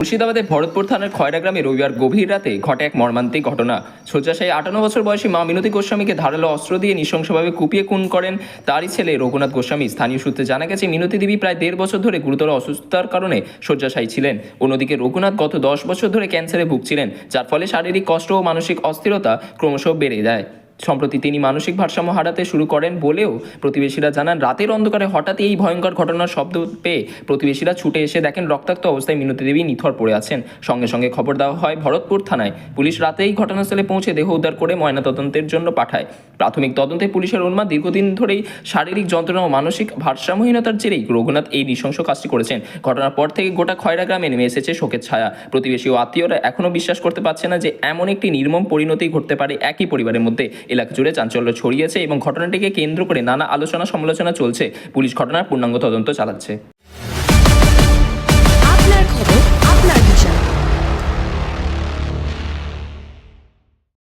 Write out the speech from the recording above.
মুর্শিদাবাদের ভরতপুর থানার খয়রা গ্রামে রবিবার গভীর রাতে ঘটে এক মর্মান্তিক ঘটনা। শয্যাশায়ী আটান্ন বছর বয়সী মা মিনতি গোস্বামীকে ধারালো অস্ত্র দিয়ে নৃশংসভাবে কুপিয়ে খুন করেন তারই ছেলে রঘুনাথ গোস্বামী। স্থানীয় সূত্রে জানা গেছে, মিনতি দেবী প্রায় দেড় বছর ধরে গুরুতর অসুস্থতার কারণে শয্যাশায়ী ছিলেন। অন্যদিকে রঘুনাথ গত দশ বছর ধরে ক্যান্সারে ভুগছিলেন, যার ফলে শারীরিক কষ্ট ও মানসিক অস্থিরতা ক্রমশ বেড়ে যায়। সম্প্রতি তিনি মানসিক ভারসাম্য হারাতে শুরু করেন বলেও প্রতিবেশীরা জানান, রাতের অন্ধকারে হঠাৎই এই ভয়ঙ্কর ঘটনার শব্দ পেয়ে প্রতিবেশীরা ছুটে এসে দেখেন, রক্তাক্ত অবস্থায় মিনতি দেবী নিথর পড়ে আছেন। সঙ্গে সঙ্গে খবর দেওয়া হয়, ভরতপুর থানায় পুলিশ রাতেই ঘটনাস্থলে পৌঁছে দেহ উদ্ধার করে ময়নাতদন্তের জন্য পাঠায়। প্রাথমিক তদন্তে পুলিশের অনুমান, দীর্ঘদিন ধরেই শারীরিক যন্ত্রণা ও মানসিক ভারসাম্যহীনতার জেরেই রঘুনাথ এই নৃশংস কাজটি করেছেন। ঘটনার পর থেকে গোটা খয়রা গ্রামে নেমে এসেছে শোকের ছায়া। প্রতিবেশী ও আত্মীয়রা এখনও বিশ্বাস করতে পারছে না যে এমন একটি নির্মম পরিণতি ঘটতে পারে একই পরিবারের মধ্যে। এলাকা জুড়ে চাঞ্চল্য ছড়িয়েছে এবং ঘটনাটিকে কেন্দ্র করে নানা আলোচনা সমালোচনা চলছে। পুলিশ ঘটনার পূর্ণাঙ্গ তদন্ত চালাচ্ছে।